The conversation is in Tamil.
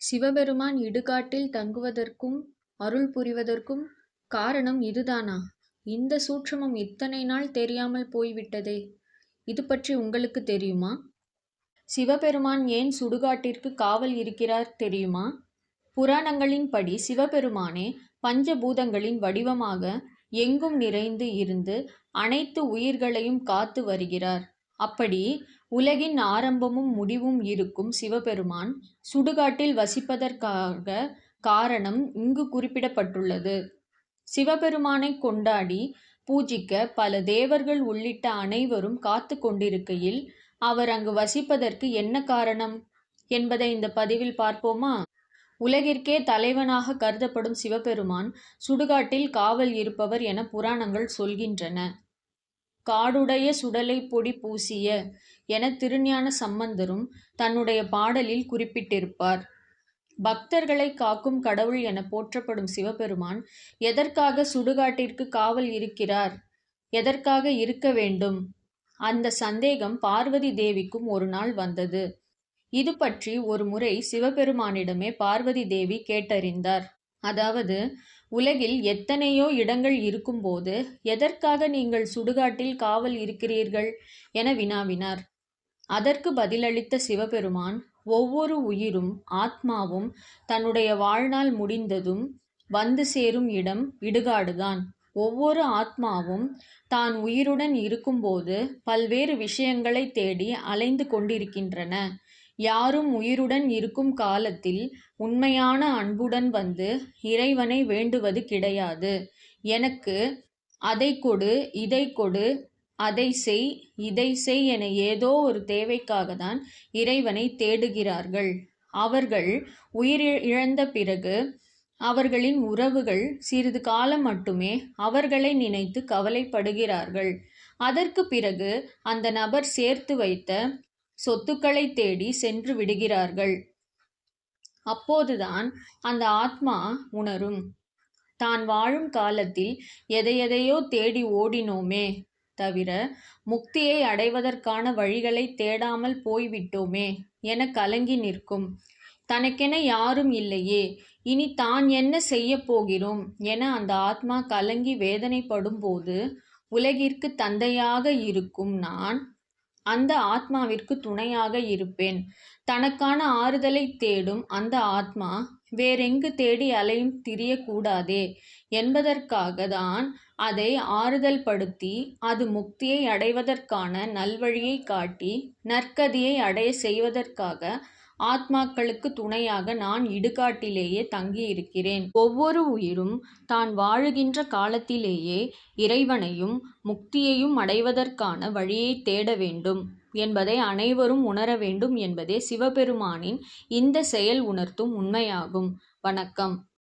சிவபெருமான் இடுகாட்டில் தங்குவதற்கும் அருள் புரிவதற்கும் காரணம் இதுதானா? இந்த சூட்சமம் இத்தனை நாள் தெரியாமல் போய்விட்டதே. இது பற்றி உங்களுக்கு தெரியுமா? சிவபெருமான் ஏன் சுடுகாட்டிற்கு காவல் இருக்கிறார் தெரியுமா? புராணங்களின்படி சிவபெருமானே பஞ்சபூதங்களின் வடிவமாக எங்கும் நிறைந்து இருந்து அனைத்து உயிர்களையும் காத்து வருகிறார். அப்படி உலகின் ஆரம்பமும் முடிவும் இருக்கும் சிவபெருமான் சுடுகாட்டில் வசிப்பதற்காக காரணம் இங்கு குறிப்பிடப்பட்டுள்ளது. சிவபெருமானை கொண்டாடி பூஜிக்க பல தேவர்கள் உள்ளிட்ட அனைவரும் காத்து கொண்டிருக்கையில் அவர் அங்கு வசிப்பதற்கு என்ன காரணம் என்பதை இந்த பதிவில் பார்ப்போமா? உலகிற்கே தலைவனாக கருதப்படும் சிவபெருமான் சுடுகாட்டில் காவல் இருப்பவர் என புராணங்கள் சொல்கின்றன. காடுடைய சுடலை பொடி பூசிய என திருஞான சம்பந்தரும் தன்னுடைய பாடலில் குறிப்பிட்டிருப்பார். பக்தர்களை காக்கும் கடவுள் என போற்றப்படும் சிவபெருமான் எதற்காக சுடுகாட்டிற்கு காவல் இருக்கிறார்? எதற்காக இருக்க வேண்டும்? அந்த சந்தேகம் பார்வதி தேவிக்கும் ஒரு நாள் வந்தது. இது பற்றி ஒரு முறை சிவபெருமானிடமே பார்வதி தேவி கேட்டறிந்தார். அதாவது உலகில் எத்தனையோ இடங்கள் இருக்கும்போது எதற்காக நீங்கள் சுடுகாட்டில் காவல் இருக்கிறீர்கள்? என வினாவினார். அதற்கு பதிலளித்த சிவபெருமான் ஒவ்வொரு உயிரும் ஆத்மாவும் தன்னுடைய வாழ்நாள் முடிந்ததும் வந்து சேரும் இடம் இடுகாடுதான். ஒவ்வொரு ஆத்மாவும் தான் உயிருடன் இருக்கும்போது பல்வேறு விஷயங்களை தேடி அலைந்து கொண்டிருக்கின்றன. யாரும் உயிருடன் இருக்கும் காலத்தில் உண்மையான அன்புடன் வந்து இறைவனை வேண்டுவது கிடையாது. எனக்கு அதை கொடு இதை கொடு அதை செய் இதை செய் என ஏதோ ஒரு தேவைக்காக தான் இறைவனை தேடுகிறார்கள். அவர்கள் உயிர் இழந்த பிறகு அவர்களின் உறவுகள் சிறிது காலம் மட்டுமே அவர்களை நினைத்து கவலைப்படுகிறார்கள். அதற்கு பிறகு அந்த நபர் சேர்த்து வைத்த சொத்துக்களை தேடி சென்று விடுகிறார்கள். அப்போதுதான் அந்த ஆத்மா உணரும். தான் வாழும் காலத்தில் எதையெதையோ தேடி ஓடினோமே தவிர முக்தியை அடைவதற்கான வழிகளை தேடாமல் போய்விட்டோமே என கலங்கி நிற்கும். தனக்கென யாரும் இல்லையே இனி தான் என்ன செய்ய போகிறோம் என அந்த ஆத்மா கலங்கி வேதனைப்படும் போது உலகிற்கு தந்தையாக இருக்கும் நான் அந்த ஆத்மாவிற்கு துணையாக இருப்பேன். தனக்கான ஆறுதலை தேடும் அந்த ஆத்மா வேறெங்கு தேடி அலையும் திரியக்கூடாதே என்பதற்காக தான் அதை ஆறுதல் படுத்தி அது முக்தியை அடைவதற்கான நல்வழியை காட்டி நற்கதியை அடைய செய்வதற்காக ஆத்மாக்களுக்கு துணையாக நான் இடுகாட்டிலேயே தங்கியிருக்கிறேன். ஒவ்வொரு உயிரும் தான் வாழுகின்ற காலத்திலேயே இறைவனையும் முக்தியையும் அடைவதற்கான வழியை தேட வேண்டும். என்பதை அனைவரும் உணர வேண்டும் என்பதே சிவபெருமானின் இந்த செயல் உணர்த்தும் உண்மையாகும். வணக்கம்.